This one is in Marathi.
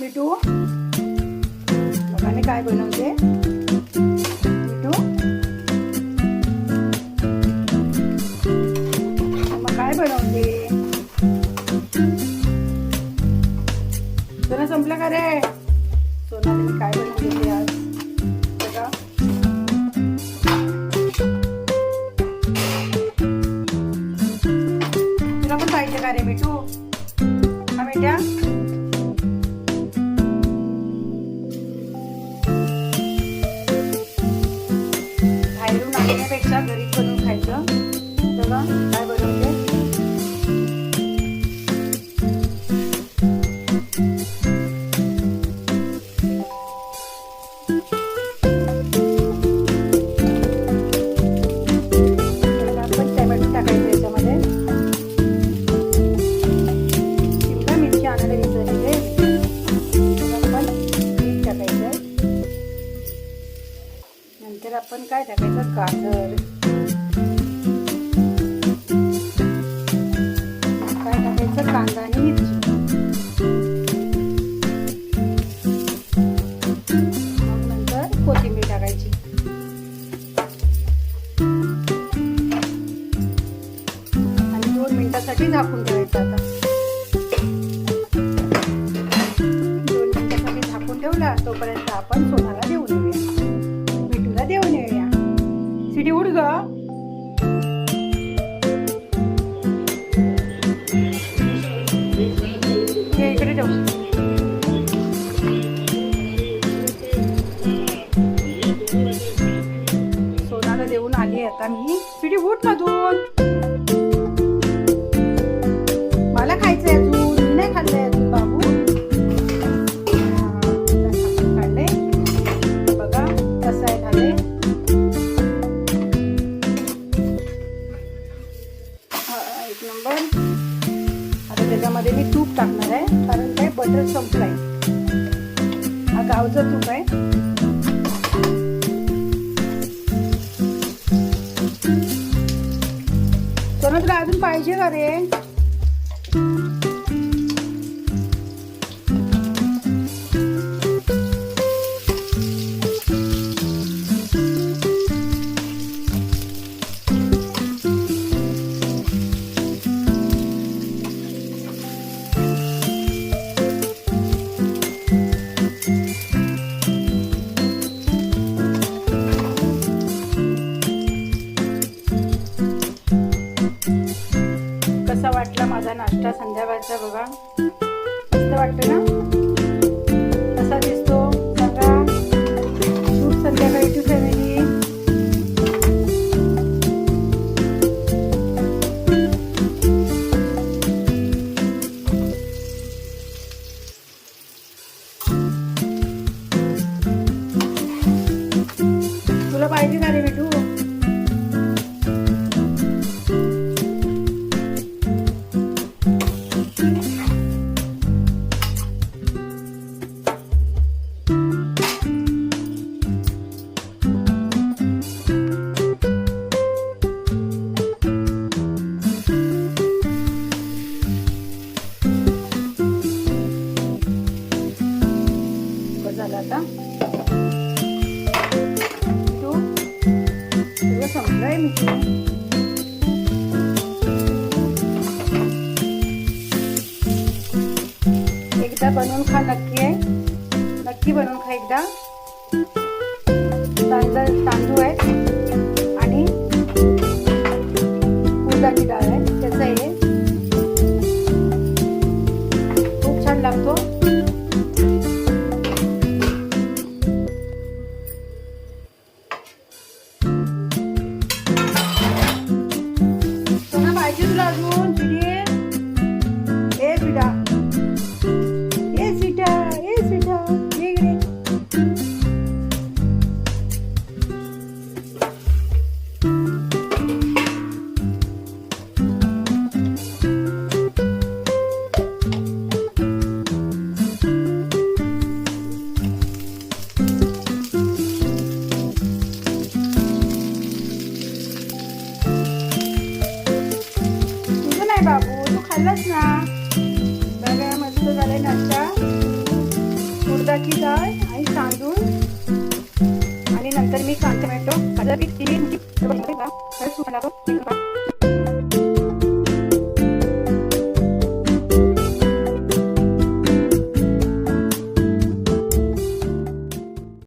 मिठू. बघा मी काय बनवते. काय टाकायचं? गाजर काय टाकायचं? कांदा आणि मिरची. मग नंतर कोथिंबीर टाकायची. आणि दोन मिनिटासाठी झाकून आम्ही आता उठ मधून. मला खायचंय अजून मी नाही खाल्लंय अजून बाबू. काढले. बघा कसं आहे झाले. एक नंबर. आता त्याच्यामध्ये मी तूप टाकणार आहे कारण काय बटर संपलाय. हा गावचं तूप आहे. अजून पाहिजे का रे? नाश्ता संध्याकाळचा बघा. मस्त वाटतं ना? एकदा बनवून खा नक्की. आहे नक्की बनवून खा एकदा. तांदूळ तांदूळ आहे. आणि उडदाची डाळ. घालेन अशा उडदाची डाळ आणि तांदूळ. आणि नंतर मी कांदा टोमॅटो माझा